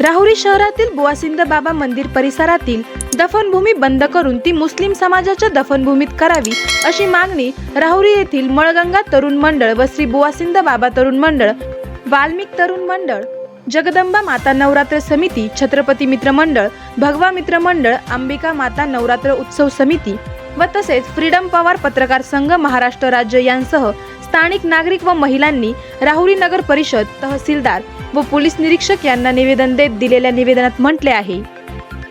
राहुरी शहरातील बुवासिंद बाबा मंदिर परिसरातील दफनभूमी बंद करून ती मुस्लिम समाजाच्या दफनभूमीत करावी अशी मागणी राहुरी येथील मळगंगा तरुण मंडळ व श्री बुवासिंद बाबा तरुण मंडळ वाल्मिक तरुण मंडळ जगदंबा माता नवरात्र समिती छत्रपती मित्र मंडळ भगवा मित्र मंडळ अंबिका माता नवरात्र उत्सव समिती व तसेच फ्रीडम पवार पत्रकार संघ महाराष्ट्र राज्य यांसह स्थानिक नागरिक व महिलांनी राहुरी नगर परिषद तहसीलदार व पोलीस निरीक्षक यांना निवेदन देत दिलेल्या निवेदनात म्हटले आहे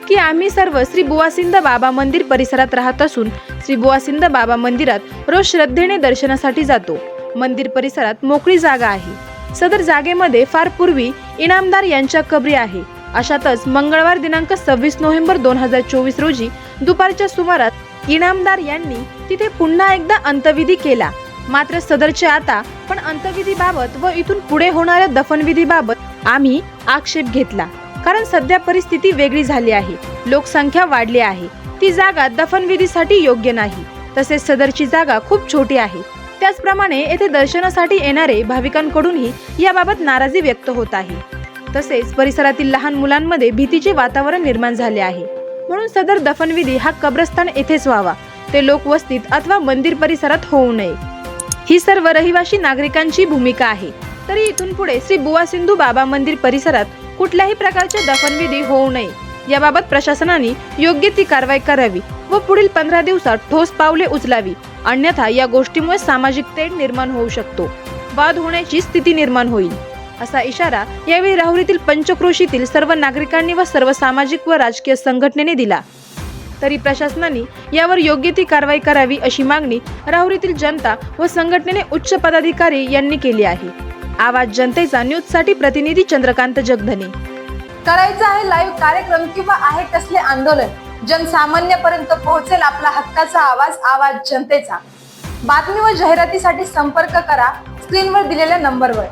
की आम्ही सर्व श्री बुवासिंद बाबा मंदिर परिसरात राहत असून श्री बुवासिंद बाबा मंदिरात रोज श्रद्धेने दर्शनासाठी जातो. मंदिर परिसरात मोकळी जागा आहे. सदर जागेमध्ये फार पूर्वी इनामदार यांच्या कबरी आहे. अशातच मंगळवार दिनांक सव्वीस नोव्हेंबर दोन हजार चोवीस रोजी दुपारच्या सुमारास इनामदार यांनी तिथे पुन्हा एकदा अंतविधी केला. मात्र सदरचे आता पण अंतविधीबाबत व इथून पुढे होणाऱ्या दफनविधीबाबत आम्ही आक्षेप घेतला. कारण सध्या परिस्थिती वेगळी झाली आहे. लोकसंख्या वाढली आहे. ती जागा दफनविधीसाठी योग्य नाही. तसेच सदरची जागा खूप छोटी आहे. त्याचप्रमाणे येथे दर्शनासाठी येणारे भाविकांकडूनही याबाबत नाराजी व्यक्त होत आहे. तसेच परिसरातील लहान मुलांमध्ये भीतीचे वातावरण निर्माण झाले आहे. म्हणून सदर दफनविधी हा कब्रस्तान येथेच व्हावा. ते लोकवस्तीत अथवा मंदिर परिसरात होऊ नये. ही सर्व रहिवासी नागरिकांची भूमिका आहे. तरी इथून पुढे श्री बुवा सिंधू बाबा मंदिर परिसरात कुठल्याही प्रकारचे दफनविधी होऊ नये. याबाबत प्रशासनाने योग्य ती कारवाई करावी व पुढील पंधरा दिवसात ठोस पावले उचलावी. अन्यथा या गोष्टीमुळे सामाजिक तेढ निर्माण होऊ शकतो. वाद होण्याची स्थिती निर्माण होईल. असा इशारा यावेळी राहुरीतील पंचक्रोशीतील सर्व नागरिकांनी व सर्व सामाजिक व राजकीय संघटनेने दिला. तरी प्रशासनाने यावर योग्य ती कारवाई करावी अशी मागणी राहुरीतील जनता व संघटनेने उच्च पदाधिकारी यांनी केली आहे. आवाज जनतेचा न्यूजसाठी प्रतिनिधी चंद्रकांत जगधने. करायचं आहे लाईव्ह कार्यक्रम किंवा आहे कसले आंदोलन जनसामान्यपर्यंत पोहोचेल आपला हक्काचा आवाज आवाज जनतेचा. बातमी व जाहिरातीसाठी संपर्क करा स्क्रीनवर दिलेल्या नंबरवर.